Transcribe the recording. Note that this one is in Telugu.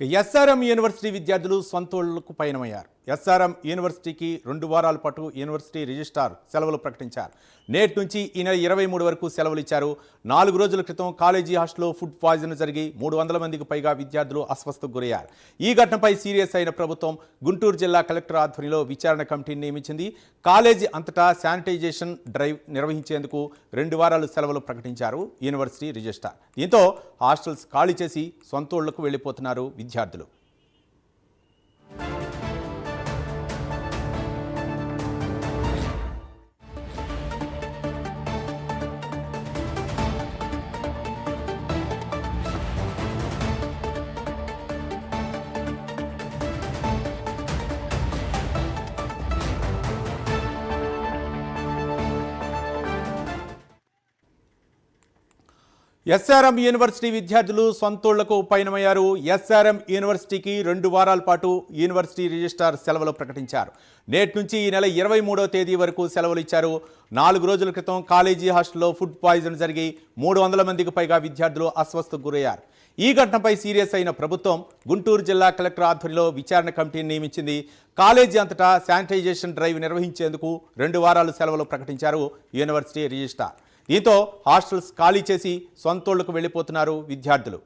ఎస్ఆర్ఎం యూనివర్సిటీ విద్యార్థులు సొంతోళ్ళకు పయనమయ్యారు. ఎస్ఆర్ఎం యూనివర్సిటీకి రెండు వారాల పాటు యూనివర్సిటీ రిజిస్ట్రార్ సెలవులు ప్రకటించారు. నేటి నుంచి ఈ నెల ఇరవై మూడు వరకు సెలవులు ఇచ్చారు. నాలుగు రోజుల క్రితం కాలేజీ హాస్టల్లో ఫుడ్ పాయిజన్ జరిగి మూడు వందల మందికి పైగా విద్యార్థులు అస్వస్థకు గురయ్యారు. ఈ ఘటనపై సీరియస్ అయిన ప్రభుత్వం గుంటూరు జిల్లా కలెక్టర్ ఆధ్వర్యంలో విచారణ కమిటీని నియమించింది. కాలేజీ అంతటా శానిటైజేషన్ డ్రైవ్ నిర్వహించేందుకు రెండు వారాలు సెలవులు ప్రకటించారు యూనివర్సిటీ రిజిస్ట్రార్. దీంతో హాస్టల్స్ ఖాళీ చేసి సొంతోళ్ళకు వెళ్ళిపోతున్నారు విద్యార్థులు. ఎస్ఆర్ఎం యూనివర్సిటీ విద్యార్థులు సొంతూళ్ళకు పయనమయ్యారు ఎస్ఆర్ఎం యూనివర్సిటీకి రెండు వారాల పాటు యూనివర్సిటీ రిజిస్ట్రార్ సెలవులు ప్రకటించారు. నేటి నుంచి ఈ నెల ఇరవై మూడో తేదీ వరకు సెలవులు ఇచ్చారు. నాలుగు రోజుల క్రితం కాలేజీ హాస్టల్లో ఫుడ్ పాయిజన్ జరిగి మూడు వందల మందికి పైగా విద్యార్థులు అస్వస్థకు గురయ్యారు. ఈ ఘటనపై సీరియస్ అయిన ప్రభుత్వం గుంటూరు జిల్లా కలెక్టర్ ఆధ్వర్యంలో విచారణ కమిటీని నియమించింది. కాలేజీ అంతటా శానిటైజేషన్ డ్రైవ్ నిర్వహించేందుకు రెండు వారాలు సెలవులు ప్రకటించారు యూనివర్సిటీ రిజిస్ట్రార్. దీంతో హాస్టల్స్ ఖాళీ చేసి సొంతోళ్ళకు వెళ్ళిపోతున్నారు విద్యార్థులు.